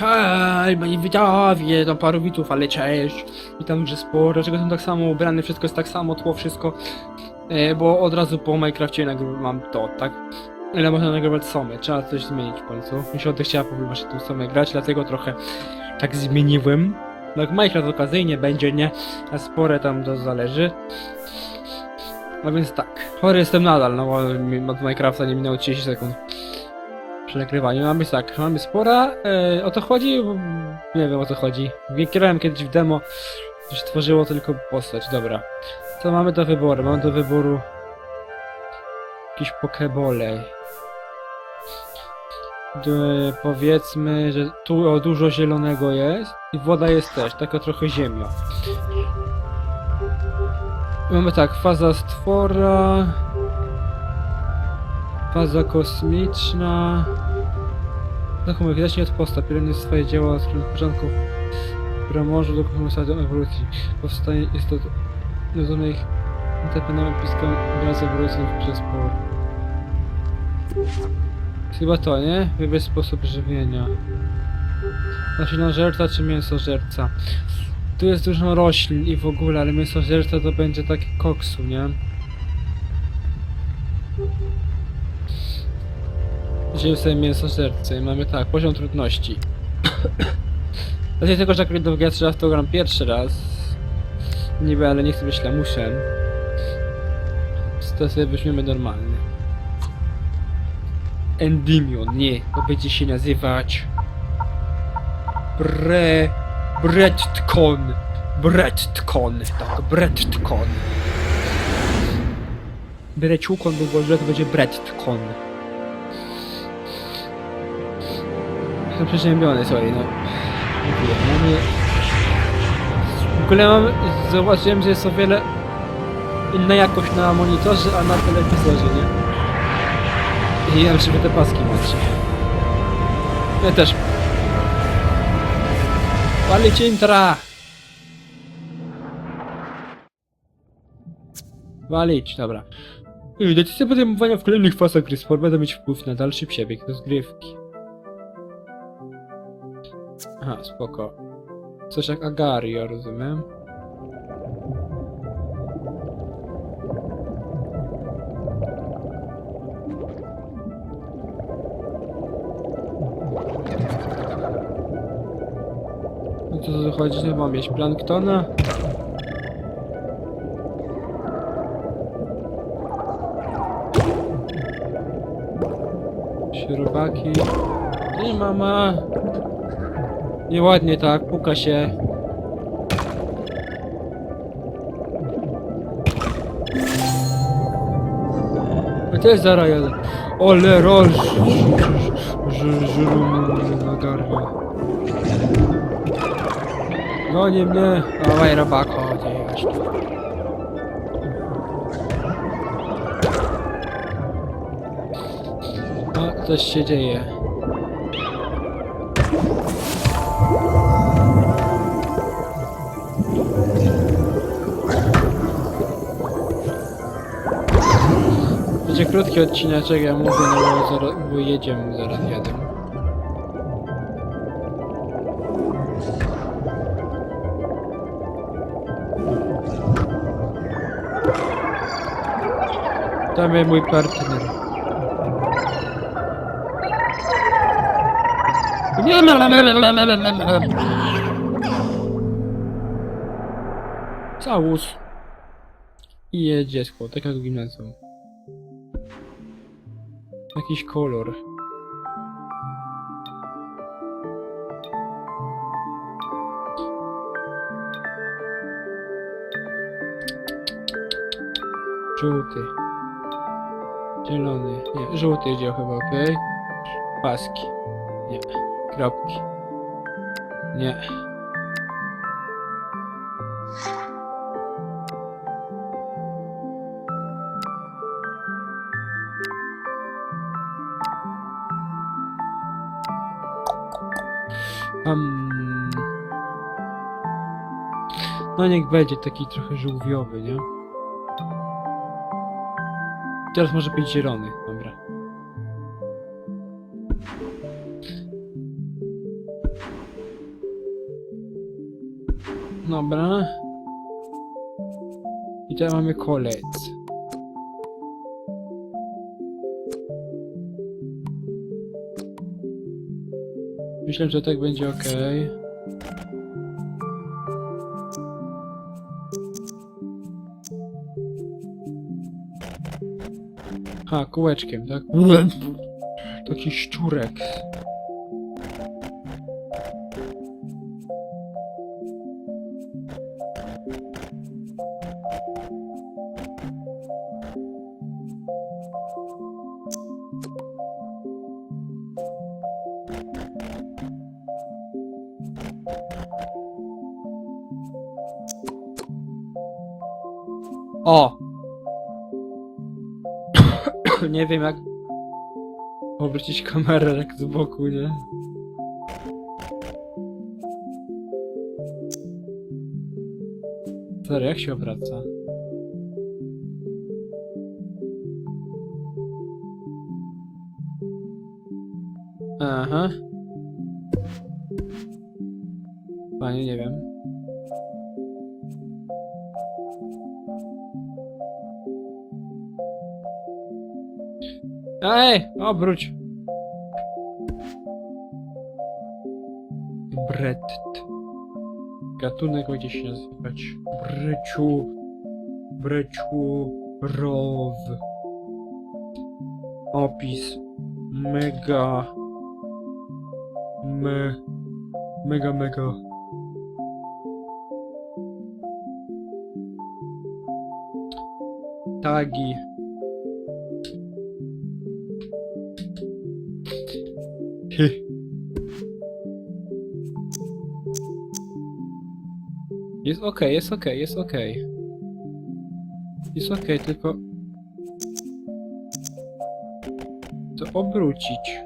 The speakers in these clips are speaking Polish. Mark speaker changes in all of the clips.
Speaker 1: Cześć, moi widzowie, to paru widzów, ale cześć. Witam, że sporo, dlaczego jestem tak samo ubrany, wszystko jest tak samo, tło, wszystko. E, bo od razu po Minecrafcie nagry- mam to, tak? Ile można nagrywać somy, trzeba coś zmienić w końcu. Mi się chciała próbować tą somę grać, dlatego trochę tak zmieniłem. Tak, Minecraft okazyjnie będzie, nie? A spore tam to zależy. No więc tak, chory jestem nadal, no bo od Minecrafta nie minęło 30 sekund przy nagrywaniu. Mamy tak, mamy spora, e, o to chodzi? Nie wiem o co chodzi. Grałem kiedyś w demo, to się tworzyło tylko postać, dobra. Co mamy do wyboru? Mamy do wyboru jakieś pokebole. Powiedzmy, że tu o, dużo zielonego jest i woda jest też, taka trochę ziemia. Mamy tak, faza stwora, faza kosmiczna. Tak mówię, zacznij od postaw, pielęgnuj swoje dzieła strony początku, które może dokonać stadium ewolucji. Powstanie jest to rozumiej interpretowany piską wraz z ewolucją przez por. Chyba to, nie? Wybierz sposób żywienia. Nasionożerca czy mięsożerca? Tu jest dużo roślin i w ogóle, ale mięsożerca to będzie takie koksu, nie? Wziąłem sobie mięsożercę i mamy tak, poziom trudności. Z racji tego, że do ja raz to gram pierwszy raz. Niby, ale nie chcę być lamusem. To sobie weźmiemy normalny. Endymion, nie, to będzie się nazywać... Bre... Brettkon. Brettkon, tak, Brettkon. Breciukon by było źle, to będzie Brettkon. Jestem przeziębiony, słuchaj, no. Mówię, mamy... W ogóle mam... Zauważyłem, że jest o wiele inna jakość na monitorze, a na telewizorze, nie? I czy wy te paski macie. Ja też. Palić intra! Walić, dobra. Decyzje podejmowania w kolejnych fazach gry sport będą mieć wpływ na dalszy przebieg rozgrywki. Aha, spoko. Coś jak Agario, rozumiem. No to co chodzi, że mam mieć planktona? Śrubaki. Nie mama. Nieładnie tak, puka się. A to jest zara jeden. Ole roż. Żylum na gardle. Goni mnie. Dawaj robako, nie jeszcze. No, coś się dzieje. Będzie krótki odcineczek, ja mówię, no bo, zaraz, bo jedziemy zaraz jadę. Tam jest mój partner. Całus. I jest dziecko, tak jak w gimnazjum. Jakiś kolor. Żółty. Zielony. Nie, żółty idzie chyba, okej. Paski. Nie. Kropki. Nie. No niech będzie taki trochę żółwiowy, nie? Teraz może być zielony, dobra. Dobra. I teraz mamy kolec. Myślę, że tak będzie ok. Ha, kółeczkiem, tak? Taki szczurek. O! nie wiem jak obrócić kamerę jak z boku, nie? Sorry, jak się obraca? Aha. Panie, nie wiem. Ej, obróć. Brett. Gatunek będzie się nazywać Breciu. Breciu Row. Opis. Mega. Me. Mega, mega. Tagi. Jest okej, jest okej, jest okej. Jest okej, tylko... To obrócić.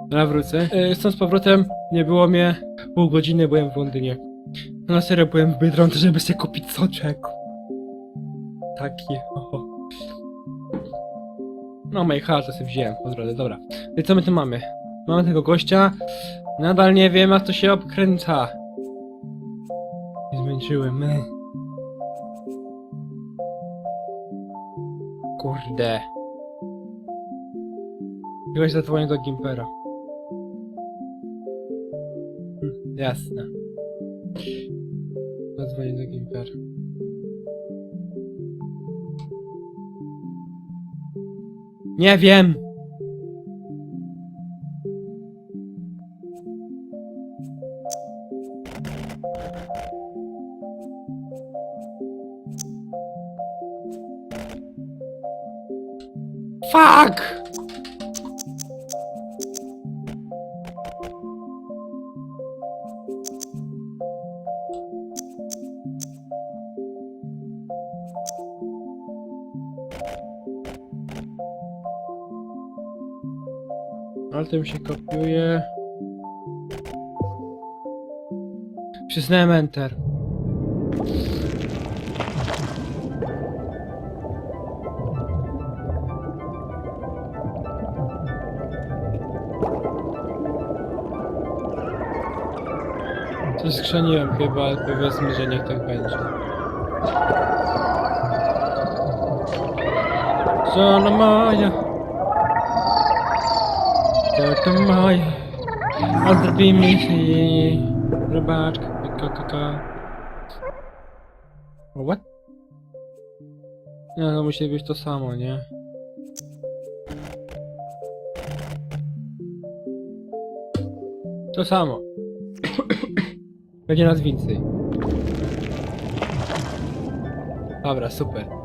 Speaker 1: Dobra, wrócę. E, Stąd z powrotem nie było mnie pół godziny, byłem w Londynie. No na serio byłem w Biedronce, żeby sobie kupić soczek. Taki, oho. No to sobie wziąłem po drodze, dobra. I co my tu mamy? Mamy tego gościa. Nadal nie wiem, jak to się obkręca. Nie Zmęczyłem. my. Kurde. Gość zadzwonił do Gimpera. Hm, jasne. Zadzwonię do Gimpera. Nie wiem! Fuck! Altem się kopiuje. Przyznałem enter. Coś skrzeniłem chyba, ale powiedzmy, że niech tak będzie. Żona to moje A zrobi mi się Robaczka Kaka What? Nie, no musi być to samo, nie? To samo. Będzie nas więcej. Dobra, super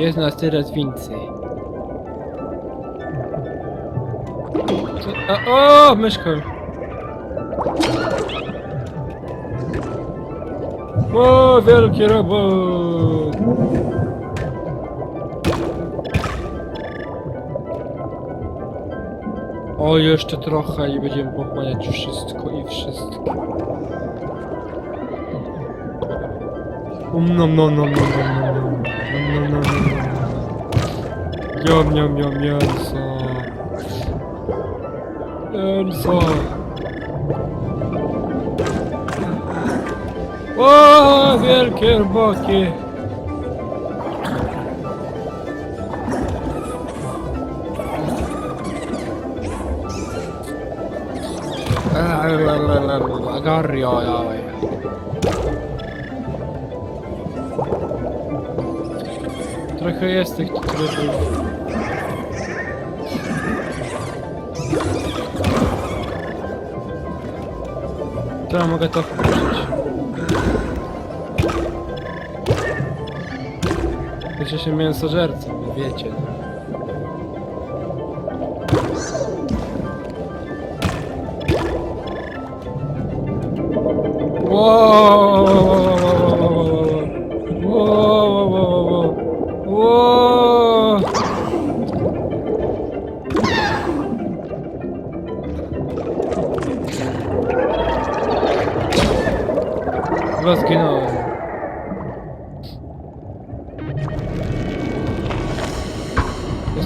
Speaker 1: Jest nas teraz więcej. Co? A, o, myszko! O, wielki robot! O, jeszcze trochę i będziemy pochłaniać wszystko i wszystko. Um, nom, nom, nom, nom, nom, nom, nom, nom, nom, nom, Miam, miam, miam, mięso. Mięso. O, wielkie rybaki. Karjaa ja Trochę jest tych trybów. To mogę to wpuścić. Wiecie się mięsożercą, wiecie. Chyba zginąłem.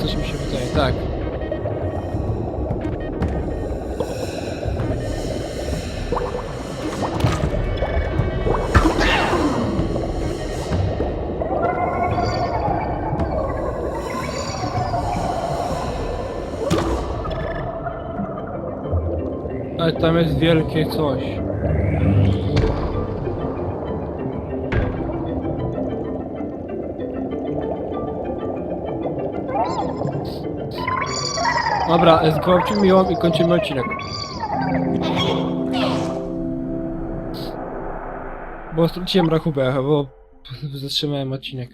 Speaker 1: Coś mi się wydaje, tak. Ale tam jest wielkie coś. Dobra, zgwałcimy ją i kończymy odcinek. Bo straciłem rachubę, bo zatrzymałem odcinek.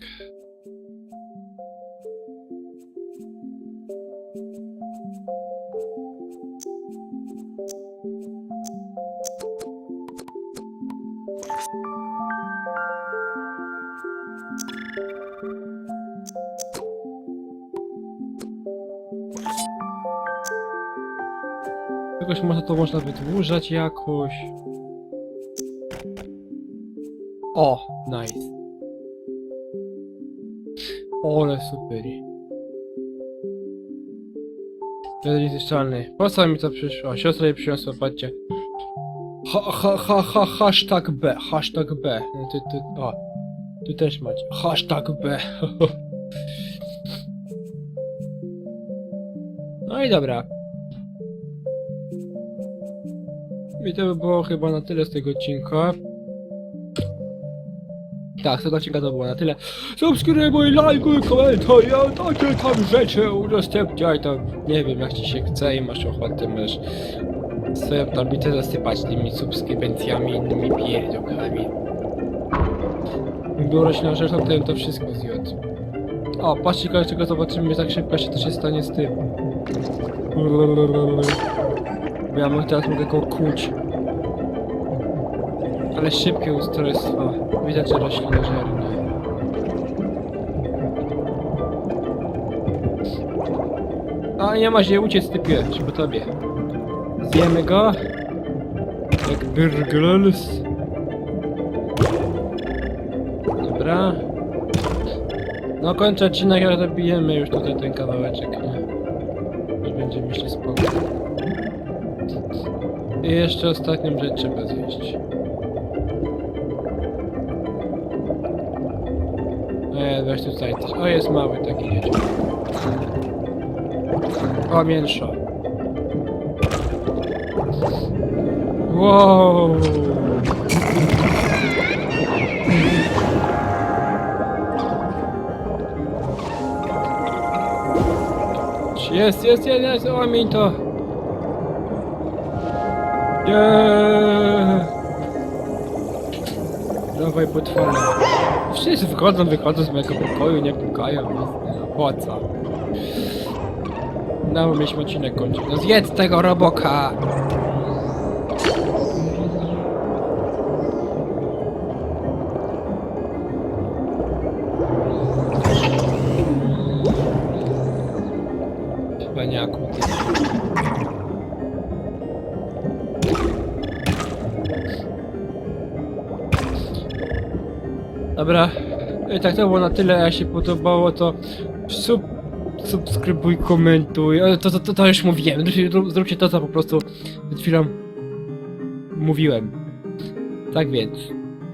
Speaker 1: Jakoś może to można wydłużać jakoś. O, nice. Ole super. Jeden niezniszczalny. Po co mi to przyszło? Siostra jej przyniosła, patrzcie. Ha, ha, ha, ha, hashtag B, hashtag B. No ty, ty, o. Tu też macie. Hashtag B. No i dobra. I to by było chyba na tyle z tego odcinka. Tak, tego odcinka to było na tyle. Subskrybuj, lajkuj, komentuj, takie tam rzeczy udostępniaj tam. Nie wiem, jak ci się chce i masz ochotę, możesz swoją tablicę zasypać tymi subskrybencjami innymi pierdolami. Biuro się na rzeczą, to to wszystko zjadł. O, patrzcie, czego zobaczymy tak szybko, się to się stanie z tym. Ja mogę teraz mogę go. Ale szybkie ustrojstwo. Widać, że roślinożerne. A nie ma się uciec typie, po tobie. Zjemy go. Jak burgers. Dobra. No kończę odcinek, ale dobijemy już tutaj ten kawałeczek, nie? I będzie myślę spoko. I jeszcze ostatnią rzecz trzeba zjeść. Nie, weź tutaj coś. O, jest mały taki dzieciak. O, mięszo. Wow. Jest, jest, jest, jest, mi to. Nie. Dawaj potwory. Wszyscy wchodzą, wychodzą z mojego pokoju, nie pukają, nic. No, po co? No, mieliśmy odcinek kończyć. No zjedz tego roboka! Dobra, tak to było na tyle, jak się podobało, to sub, subskrybuj, komentuj, to, to, to, to już mówiłem, Zróbcie- zróbcie to, co po prostu przed chwilą mówiłem. Tak więc,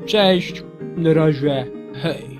Speaker 1: cześć, na razie, hej.